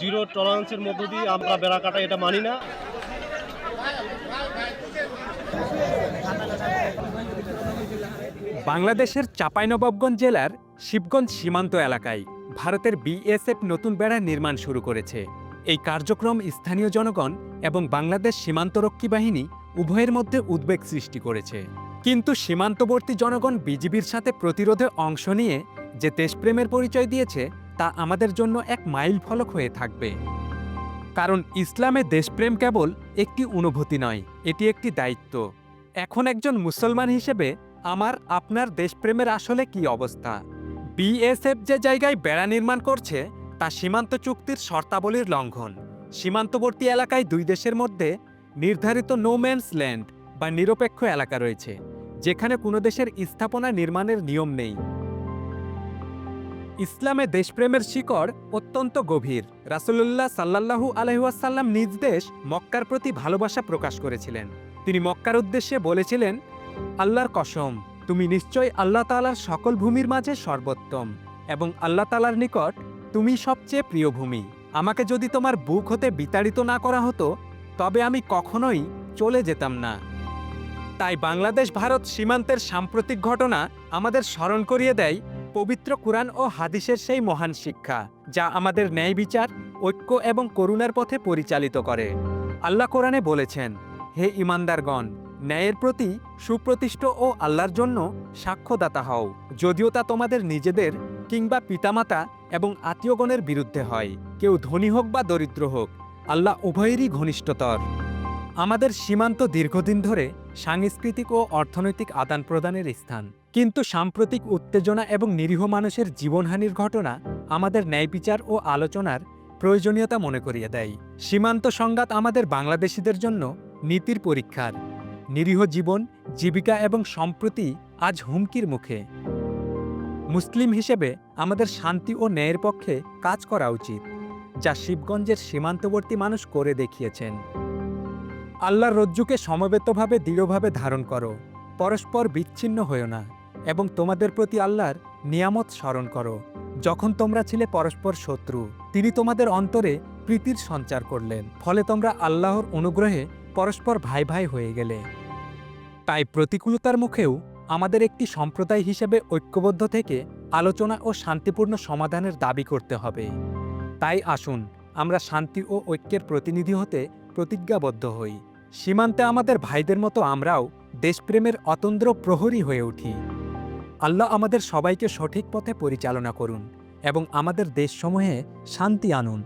Zero টলারেন্সের মধ্য দিয়ে আমরা বেড়া কাটা এটা মানি না। বাংলাদেশের চাঁপাইনবাবগঞ্জ জেলার শিবগঞ্জ সীমান্ত এলাকায় ভারতের বিএসএফ নতুন বেড়া নির্মাণ শুরু করেছে। এই কার্যক্রম স্থানীয় জনগণ এবং বাংলাদেশ সীমান্তরক্ষী বাহিনী উভয়ের মধ্যে উদ্বেগ সৃষ্টি করেছে। কিন্তু সীমান্তবর্তী জনগণ বিজিবির সাথে প্রতিরোধে অংশ নিয়ে যে দেশপ্রেমের পরিচয় দিয়েছে তা আমাদের জন্য এক মাইল ফলক হয়ে থাকবে। কারণ ইসলামে দেশপ্রেম কেবল একটি অনুভূতি নয়, এটি একটি দায়িত্ব। এখন একজন মুসলমান হিসেবে আমার, আপনার দেশপ্রেমের আসলে কি অবস্থা? বিএসএফ যে জায়গায় বেড়া নির্মাণ করছে, তা সীমান্ত চুক্তির শর্তাবলীর লঙ্ঘন। সীমান্তবর্তী এলাকায় দুই দেশের মধ্যে নির্ধারিত নোম্যান্স ল্যান্ড বা নিরপেক্ষ এলাকা রয়েছে, যেখানে কোনো দেশের স্থাপনা নির্মাণের নিয়ম নেই। ইসলামে দেশপ্রেমের শিকড় অত্যন্ত গভীর। রাসূলুল্লাহ সাল্লাল্লাহু আলহিহাসাল্লাম নিজ দেশ মক্কার প্রতি ভালোবাসা প্রকাশ করেছিলেন। তিনি মক্কার উদ্দেশ্যে বলেছিলেন, আল্লাহর কসম, তুমি নিশ্চয় আল্লাহ তালার সকল ভূমির মাঝে সর্বোত্তম এবং আল্লাহ তালার নিকট তুমি সবচেয়ে প্রিয় ভূমি। আমাকে যদি তোমার বুক হতে বিতাড়িত না করা হতো, তবে আমি কখনোই চলে যেতাম না। তাই বাংলাদেশ ভারত সীমান্তের সাম্প্রতিক ঘটনা আমাদের স্মরণ করিয়ে দেয় পবিত্র কুরআন ও হাদিসের সেই মহান শিক্ষা, যা আমাদের ন্যায় বিচার, ঐক্য এবং করুণার পথে পরিচালিত করে। আল্লাহ কোরআনে বলেছেন, হে ইমানদারগণ ন্যায়ের প্রতি সুপ্রতিষ্ঠ ও আল্লাহর জন্য সাক্ষ্যদাতা হও, যদিও তা তোমাদের নিজেদের কিংবা পিতামাতা এবং আত্মীয়গণের বিরুদ্ধে হয়। কেউ ধনী হোক বা দরিদ্র হোক, আল্লাহ উভয়েরই ঘনিষ্ঠতর। আমাদের সীমান্ত দীর্ঘদিন ধরে সাংস্কৃতিক ও অর্থনৈতিক আদান প্রদানের স্থান। কিন্তু সাম্প্রতিক উত্তেজনা এবং নিরীহ মানুষের জীবনহানির ঘটনা আমাদের ন্যায় বিচার ও আলোচনার প্রয়োজনীয়তা মনে করিয়ে দেয়। সীমান্ত সংঘাত আমাদের বাংলাদেশিদের জন্য নীতির পরীক্ষার। নিরীহ জীবন, জীবিকা এবং সম্প্রতি আজ হুমকির মুখে। মুসলিম হিসেবে আমাদের শান্তি ও ন্যায়ের পক্ষে কাজ করা উচিত, যা শিবগঞ্জের সীমান্তবর্তী মানুষ করে দেখিয়েছেন। আল্লাহর রজ্জুকে সমবেতভাবে, দৃঢ়ভাবে ধারণ করো। পরস্পর বিচ্ছিন্ন হয়েও না এবং তোমাদের প্রতি আল্লাহর নিয়ামত স্মরণ করো। যখন তোমরা ছিলে পরস্পর শত্রু, তিনি তোমাদের অন্তরে প্রীতির সঞ্চার করলেন। ফলে তোমরা আল্লাহর অনুগ্রহে পরস্পর ভাই ভাই হয়ে গেলে। তাই প্রতিকূলতার মুখেও আমাদের একটি সম্প্রদায় হিসেবে ঐক্যবদ্ধ থেকে আলোচনা ও শান্তিপূর্ণ সমাধানের দাবি করতে হবে। তাই আসুন, আমরা শান্তি ও ঐক্যের প্রতিনিধি হতে প্রতিজ্ঞাবদ্ধ হই। সীমান্তে আমাদের ভাইদের মতো আমরাও দেশপ্রেমের অতন্দ্র প্রহরী হয়ে উঠি। আল্লাহ আমাদের সবাইকে সঠিক পথে পরিচালনা করুন এবং আমাদের দেশসমূহে শান্তি আনুন।